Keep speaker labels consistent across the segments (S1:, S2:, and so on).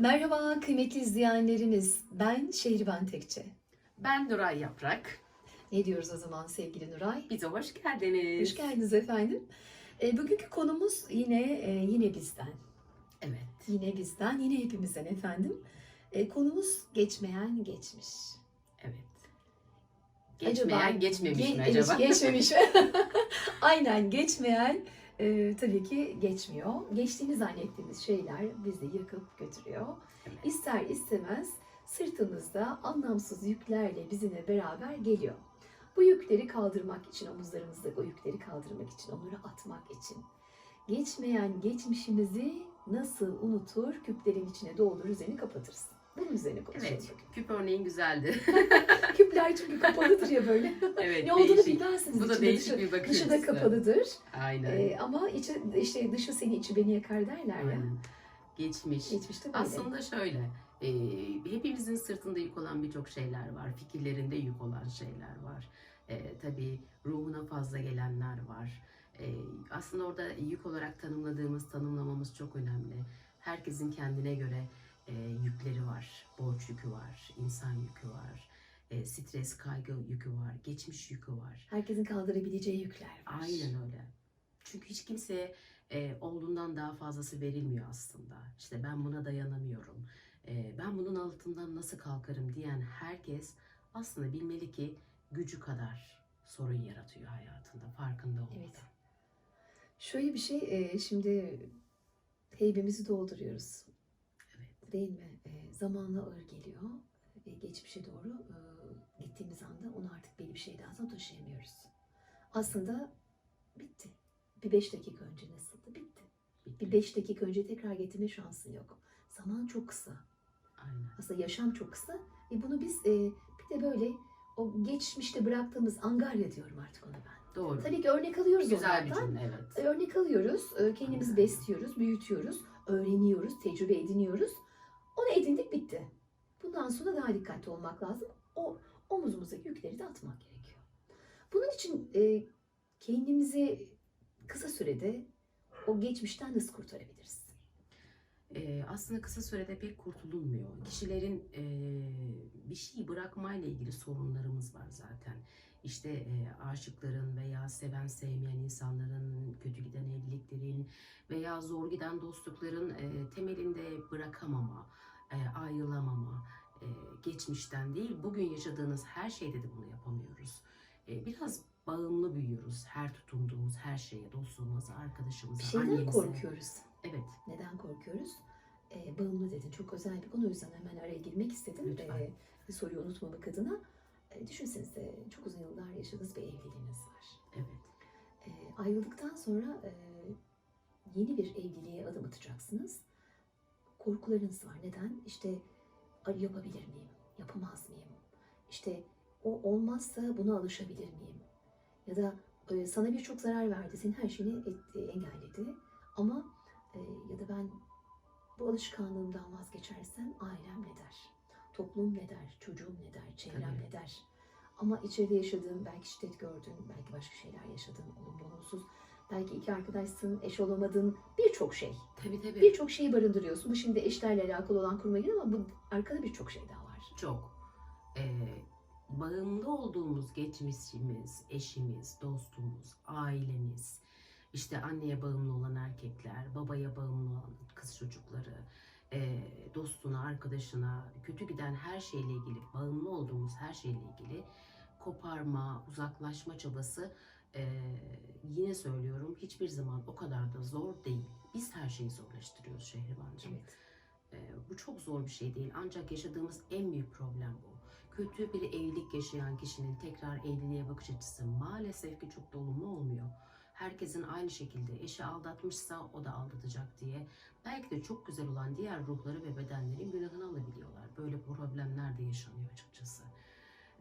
S1: Merhaba kıymetli izleyenlerimiz. Ben Şehriban Tekçe.
S2: Ben Nuray Yaprak.
S1: Ne diyoruz o zaman sevgili Nuray?
S2: Bize hoş geldiniz.
S1: Hoş geldiniz efendim. E, bugünkü konumuz yine e, yine bizden.
S2: Evet.
S1: Yine bizden, yine hepimizden efendim. E, konumuz geçmeyen geçmiş.
S2: Evet. Geçmeyen geçmemiş
S1: Ge-
S2: mi acaba?
S1: Geçmemiş mi? Aynen geçmeyen e, tabii ki geçmiyor. Geçtiğini zannettiğimiz şeyler bizi yakıp götürüyor.
S2: Evet.
S1: İster istemez sırtımızda anlamsız yüklerle bizimle beraber geliyor. Bu yükleri kaldırmak için, omuzlarımızdaki o yükleri kaldırmak için, onları atmak için. Geçmeyen geçmişimizi nasıl unutur, küplerin içine doldurur, üzerini kapatırız. Bunun üzerine konuşalım
S2: Evet.
S1: bugün.
S2: Küp örneğin güzeldi.
S1: Küpler çünkü kapalıdır ya böyle.
S2: evet.
S1: ne olduğunu
S2: değişik.
S1: bilmezsiniz.
S2: Bu da değişik
S1: dışı,
S2: bir bakış
S1: dışı da kapalıdır.
S2: Aynen.
S1: Ee, ama içi, işte dışı seni içi beni yakar derler ya.
S2: Aynen. Geçmiş.
S1: Geçmişte böyle.
S2: Aslında şöyle. e, hepimizin sırtında yük olan birçok şeyler var. Fikirlerinde yük olan şeyler var. E, tabii ruhuna fazla gelenler var. E, aslında orada yük olarak tanımladığımız, tanımlamamız çok önemli. Herkesin kendine göre e, yükleri var. Borç yükü var, insan yükü var. E, stres, kaygı yükü var, geçmiş yükü var.
S1: Herkesin kaldırabileceği yükler var.
S2: Aynen öyle. Çünkü hiç kimseye e, olduğundan daha fazlası verilmiyor aslında. İşte ben buna dayanamıyorum. e, ben bunun altından nasıl kalkarım diyen herkes aslında bilmeli ki gücü kadar sorun yaratıyor hayatında farkında olmadan.
S1: Evet. Şöyle bir şey, e, şimdi heybemizi dolduruyoruz.
S2: Evet.
S1: Değil mi? E, zamanla ağır geliyor geçmişe doğru e, gittiğimiz anda onu artık belli bir şeyden sonra taşıyamıyoruz. Aslında bitti. Bir beş dakika önce nasıldı? Bitti.
S2: Bitti.
S1: Bir beş dakika önce tekrar getirme şansın yok. Zaman çok kısa.
S2: Aynen.
S1: Aslında yaşam çok kısa. E bunu biz e, bir de böyle o geçmişte bıraktığımız angarya diyorum artık ona ben.
S2: Doğru.
S1: Tabii ki örnek alıyoruz
S2: Güzel bir
S1: onlardan.
S2: cümle evet.
S1: E, Örnek alıyoruz, e, kendimizi besliyoruz, büyütüyoruz, öğreniyoruz, tecrübe ediniyoruz. Onu edindik bitti. Bundan sonra daha dikkatli olmak lazım. O omuzumuzdaki yükleri de atmak gerekiyor. Bunun için e, kendimizi kısa sürede o geçmişten nasıl kurtarabiliriz?
S2: Ee, aslında kısa sürede pek kurtulunmuyor. Kişilerin e, bir şeyi bırakmayla ilgili sorunlarımız var zaten. İşte e, aşıkların veya seven sevmeyen insanların, kötü giden evliliklerin veya zor giden dostlukların e, temelinde bırakamama, e, ayrılamama, e, geçmişten değil bugün yaşadığınız her şeyde de bunu yapamıyoruz. E, biraz bağımlı büyüyoruz her tutunduğumuz her şeye, dostluğumuza, arkadaşımıza,
S1: Bir şeyden
S2: annemize.
S1: korkuyoruz.
S2: Evet.
S1: Neden korkuyoruz? E, bağımlı dedin. Çok özel bir konu. O yüzden hemen araya girmek istedim.
S2: Lütfen.
S1: E, soruyu unutmamak adına. E, düşünsenize çok uzun yıllar yaşadığınız bir evliliğiniz var.
S2: Evet.
S1: E, ayrıldıktan sonra e, yeni bir evliliğe adım atacaksınız. Korkularınız var. Neden? İşte "Ay, yapabilir miyim? Yapamaz mıyım? İşte o olmazsa buna alışabilir miyim? Ya da e, sana birçok zarar verdi. Senin her şeyini et- e, engelledi. Ama e, ya da ben bu alışkanlığımdan vazgeçersem ailem ne der? Toplum ne der? Çocuğum ne der? Çevrem
S2: Tabii.
S1: ne der? Ama içeride yaşadığın, belki şiddet gördün, belki başka şeyler yaşadın, olumlu olumsuz. Belki iki arkadaşsın, eş olamadın, birçok şey.
S2: Tabii tabii.
S1: Birçok şeyi barındırıyorsun. Bu şimdi eşlerle alakalı olan kuruma gidiyor ama bu arkada birçok şey daha var.
S2: Çok. Ee, bağımlı olduğumuz geçmişimiz, eşimiz, dostumuz, ailemiz, işte anneye bağımlı olan erkekler, babaya bağımlı olan kız çocukları, ee, dostuna, arkadaşına, kötü giden her şeyle ilgili, bağımlı olduğumuz her şeyle ilgili koparma, uzaklaşma çabası ee, yine söylüyorum hiçbir zaman o kadar da zor değil. Biz her şeyi zorlaştırıyoruz Şehribancığım.
S1: Evet.
S2: Ee, bu çok zor bir şey değil. Ancak yaşadığımız en büyük problem bu. Kötü bir evlilik yaşayan kişinin tekrar evliliğe bakış açısı maalesef ki çok da olumlu olmuyor. Herkesin aynı şekilde eşi aldatmışsa o da aldatacak diye belki de çok güzel olan diğer ruhları ve bedenlerin günahını alabiliyorlar. Böyle problemler de yaşanıyor açıkçası.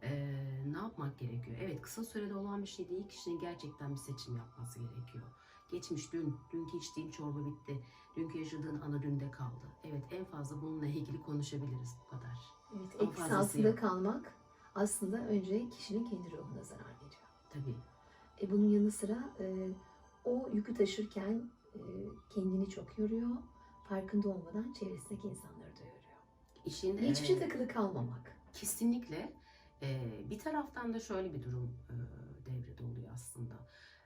S2: Ee, ne yapmak gerekiyor? Evet kısa sürede olan bir şey değil. Kişinin gerçekten bir seçim yapması gerekiyor. Geçmiş dün, dünkü içtiğim çorba bitti. Dünkü yaşadığın anı dünde kaldı. Evet en fazla bununla ilgili konuşabiliriz bu kadar.
S1: Evet,
S2: Ama
S1: etkisi
S2: fazlası
S1: altında
S2: yok.
S1: kalmak aslında önce kişinin kendi ruhuna zarar veriyor.
S2: Tabii.
S1: E bunun yanı sıra e, o yükü taşırken e, kendini çok yoruyor. farkında olmadan çevresindeki insanları da yoruyor.
S2: İşin
S1: Hiçbir
S2: e,
S1: takılı kalmamak.
S2: Kesinlikle. Bir taraftan da şöyle bir durum devrede oluyor aslında.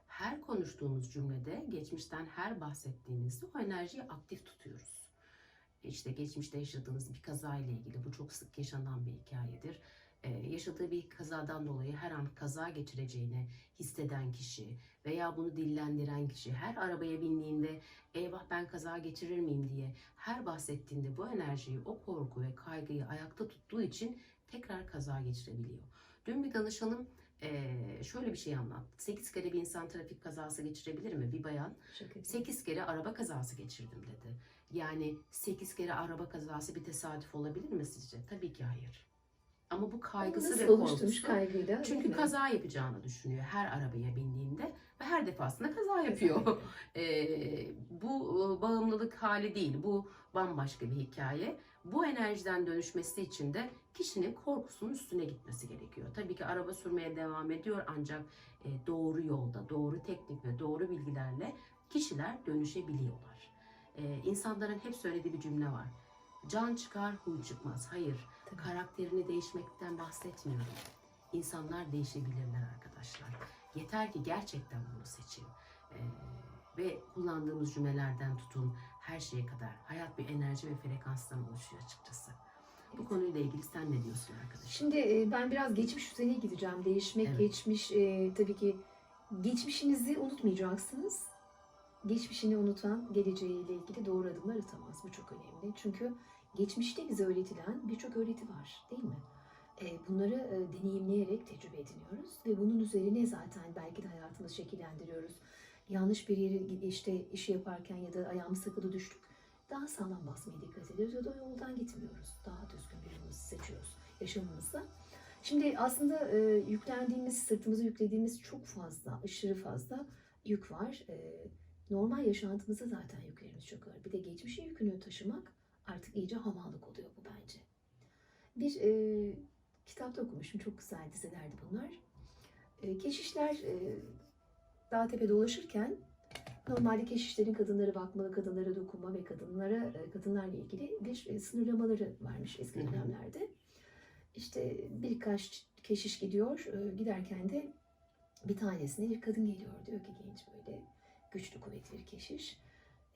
S2: Her konuştuğumuz cümlede, geçmişten her bahsettiğimizde o enerjiyi aktif tutuyoruz. İşte geçmişte yaşadığınız bir kaza ile ilgili bu çok sık yaşanan bir hikayedir. Ee, yaşadığı bir kazadan dolayı her an kaza geçireceğini hisseden kişi veya bunu dillendiren kişi her arabaya bindiğinde eyvah ben kaza geçirir miyim diye her bahsettiğinde bu enerjiyi, o korku ve kaygıyı ayakta tuttuğu için tekrar kaza geçirebiliyor. Dün bir danışanım eee, şöyle bir şey anlattı. 8 kere bir insan trafik kazası geçirebilir mi? Bir bayan
S1: Şaka değil.
S2: 8 kere araba kazası geçirdim dedi. Yani 8 kere araba kazası bir tesadüf olabilir mi sizce? Tabii ki hayır. Ama bu kaygısı
S1: Nasıl
S2: ve
S1: oluşturmuş
S2: korkusu.
S1: kaygıyla?
S2: Çünkü
S1: mi?
S2: kaza yapacağını düşünüyor her arabaya bindiğinde ve her defasında kaza yapıyor. Ee, bu e, bağımlılık hali değil, bu bambaşka bir hikaye. Bu enerjiden dönüşmesi için de kişinin korkusunun üstüne gitmesi gerekiyor. Tabii ki araba sürmeye devam ediyor ancak e, doğru yolda, doğru teknik ve doğru bilgilerle kişiler dönüşebiliyorlar. Ee, insanların hep söylediği bir cümle var. Can çıkar, huy çıkmaz. Hayır,
S1: Tabii.
S2: karakterini değişmekten bahsetmiyorum. İnsanlar değişebilirler arkadaşlar. Yeter ki gerçekten bunu seçin. Ee, ve kullandığımız cümlelerden tutun her şeye kadar. Hayat bir enerji ve frekanstan oluşuyor açıkçası. Bu konuyla ilgili sen ne diyorsun arkadaşım?
S1: Şimdi e, ben biraz geçmiş üzerine gideceğim. Değişmek,
S2: Evet.
S1: geçmiş e, tabii ki geçmişinizi unutmayacaksınız. Geçmişini unutan geleceğiyle ilgili doğru adımlar atamaz. Bu çok önemli. Çünkü geçmişte bize öğretilen birçok öğreti var değil mi? E, bunları e, deneyimleyerek tecrübe ediniyoruz ve bunun üzerine zaten belki de hayatımızı şekillendiriyoruz. Yanlış bir yere işte işi yaparken ya da ayağımız takılı düştük. Daha sağlam basmaya dikkat ediyoruz ya da yoldan gitmiyoruz. Daha düzgün bir yolu seçiyoruz yaşamımızda. Şimdi aslında e, yüklendiğimiz, sırtımıza yüklediğimiz çok fazla, aşırı fazla yük var. E, normal yaşantımızda zaten yüklerimiz çok ağır. Bir de geçmişin yükünü taşımak artık iyice hamallık oluyor bu bence. Bir e, kitapta okumuşum, çok güzel dizilerdi bunlar. E, keşişler e, dağ tepe dolaşırken normalde keşişlerin kadınlara bakmalı, kadınlara dokunma ve kadınlara e, kadınlarla ilgili bir e, sınırlamaları varmış eski dönemlerde. İşte birkaç keşiş gidiyor. e, Giderken de bir tanesine bir kadın geliyor. Diyor ki genç böyle güçlü kuvvetli keşiş.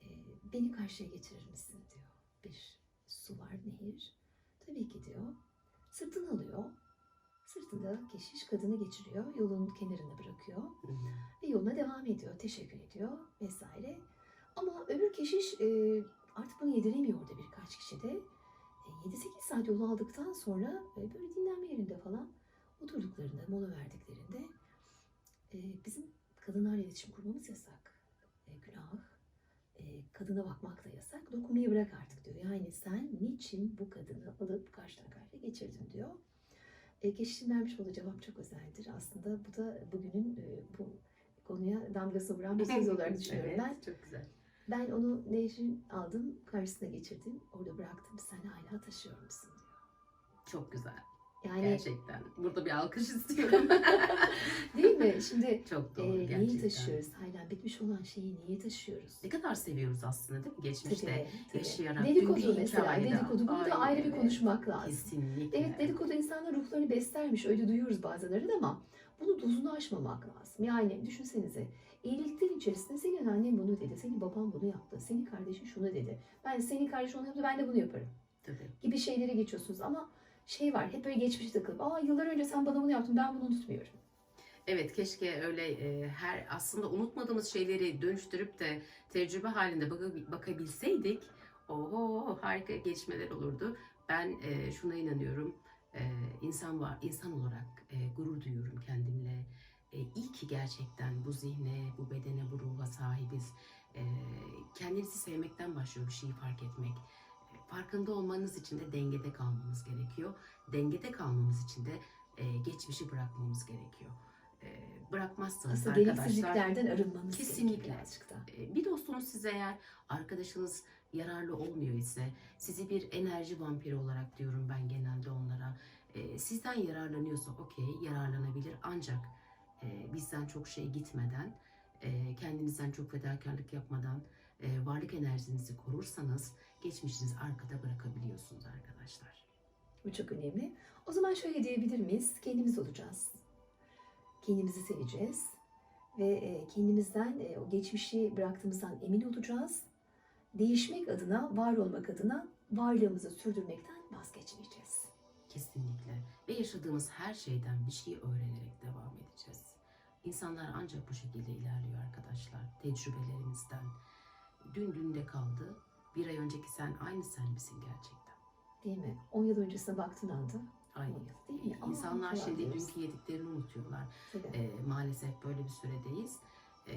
S1: e, Beni karşıya getirir misin diyor. Bir su var, nehir. Tabii ki diyor. Sırtını alıyor. Sırtında keşiş kadını geçiriyor. Yolun kenarına bırakıyor.
S2: Hı hı.
S1: Ve yoluna devam ediyor. Teşekkür ediyor vesaire. Ama öbür keşiş e, artık bunu yediremiyordu birkaç kişi de. E, 7-8 saat yol aldıktan sonra e, böyle dinlenme yerinde falan oturduklarında, mola verdiklerinde e, bizim kadınlarla iletişim kurmamız yasak. E, günah. E, kadına bakmak da yasak. Dokunmayı bırak artık diyor. Yani sen niçin bu kadını alıp karşıdan karşıya geçirdin diyor. E, keşişin vermiş olduğu cevap çok özeldir. Aslında bu da bugünün e, bu konuya damgası vuran bir söz olarak düşünüyorum
S2: evet,
S1: ben.
S2: Çok güzel.
S1: Ben onu nehrin aldım, karşısına geçirdim. Orada bıraktım. Sen hala taşıyor musun diyor.
S2: Çok güzel.
S1: Yani
S2: Gerçekten. Burada bir alkış istiyorum.
S1: değil mi? Şimdi
S2: çok
S1: e,
S2: doğru gerçekten.
S1: neyi taşıyoruz? Bitmiş olan şeyi niye taşıyoruz?
S2: Ne kadar seviyoruz aslında değil mi? Geçmişte
S1: Tabii,
S2: yaşayarak.
S1: Dedikodu mesela.
S2: hikayede.
S1: Dedikodu. Bunu da ayrı bir konuşmak lazım.
S2: Kesinlikle.
S1: Evet dedikodu insanlar ruhlarını beslermiş. Öyle duyuyoruz bazen arada ama bunu dozunu aşmamak lazım. Yani düşünsenize iyilikler içerisinde senin annen bunu dedi, senin baban bunu yaptı, senin kardeşin şunu dedi. Ben senin kardeşin onu yaptı, ben de bunu yaparım
S2: Tabii.
S1: gibi şeylere geçiyorsunuz. Ama şey var, hep böyle geçmişe takılıp, aa yıllar önce sen bana bunu yaptın, ben bunu unutmuyorum.
S2: Evet keşke öyle e, her aslında unutmadığımız şeyleri dönüştürüp de tecrübe halinde baka- bakabilseydik oho harika gelişmeler olurdu. Ben e, şuna inanıyorum. E, insan var, insan olarak e, gurur duyuyorum kendimle. E, iyi ki gerçekten bu zihne, bu bedene, bu ruha sahibiz. E, kendinizi sevmekten başlıyor bir şeyi fark etmek. E, farkında olmanız için de dengede kalmamız gerekiyor. Dengede kalmamız için de e, geçmişi bırakmamız gerekiyor. E, bırakmazsanız
S1: Aslında
S2: arkadaşlar
S1: gereksizliklerden arınmanız
S2: Kesinlikle.
S1: birazcık da.
S2: e, bir dostunuz size eğer arkadaşınız yararlı olmuyor ise sizi bir enerji vampiri olarak diyorum ben genelde onlara. E, sizden yararlanıyorsa okey yararlanabilir ancak e, bizden çok şey gitmeden e, kendinizden çok fedakarlık yapmadan e, varlık enerjinizi korursanız geçmişinizi arkada bırakabiliyorsunuz arkadaşlar.
S1: Bu çok önemli. O zaman şöyle diyebilir miyiz? Kendimiz olacağız. Kendimizi seveceğiz. Ve e, kendimizden, e, o geçmişi bıraktığımızdan emin olacağız. Değişmek adına, var olmak adına varlığımızı sürdürmekten vazgeçmeyeceğiz.
S2: Kesinlikle. Ve yaşadığımız her şeyden bir şey öğrenerek devam edeceğiz. İnsanlar ancak bu şekilde ilerliyor arkadaşlar. Tecrübelerimizden. Dün dünde kaldı. Bir ay önceki sen aynı sen misin gerçekten?
S1: Değil mi? 10 yıl öncesine baktığın anda
S2: Aynı.
S1: 10 yıl değil mi? Ama
S2: İnsanlar
S1: diyoruz.
S2: dünkü yediklerini unutuyorlar. Ee, maalesef böyle bir süredeyiz. Ee,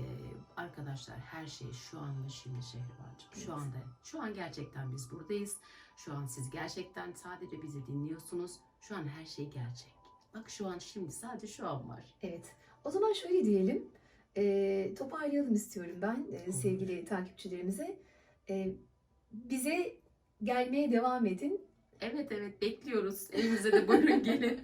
S2: arkadaşlar her şey şu an ve şimdi Şehribar'cığım.
S1: Evet.
S2: Şu anda, şu an gerçekten biz buradayız. Şu an siz gerçekten sadece bizi dinliyorsunuz. Şu an her şey gerçek. Bak şu an şimdi sadece şu an var.
S1: Evet. O zaman şöyle diyelim. E, toparlayalım istiyorum ben e, sevgili takipçilerimize. E, bize gelmeye devam edin.
S2: Evet evet bekliyoruz. Evimize de buyurun gelin.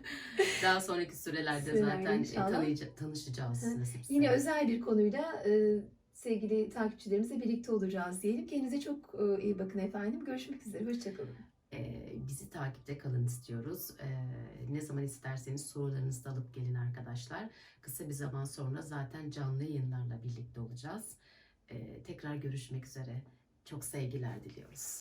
S2: Daha sonraki sürelerde
S1: Süreler
S2: zaten e,
S1: inşallah.
S2: tanışacağız. Nasipse.
S1: Yine özel bir konuyla e, sevgili takipçilerimizle birlikte olacağız diyelim. Kendinize çok e, iyi bakın efendim. Görüşmek üzere. Hoşçakalın.
S2: Ee, bizi takipte kalın istiyoruz. Ee, ne zaman isterseniz sorularınızı da alıp gelin arkadaşlar. Kısa bir zaman sonra zaten canlı yayınlarla birlikte olacağız. Ee, tekrar görüşmek üzere. Çok sevgiler diliyoruz.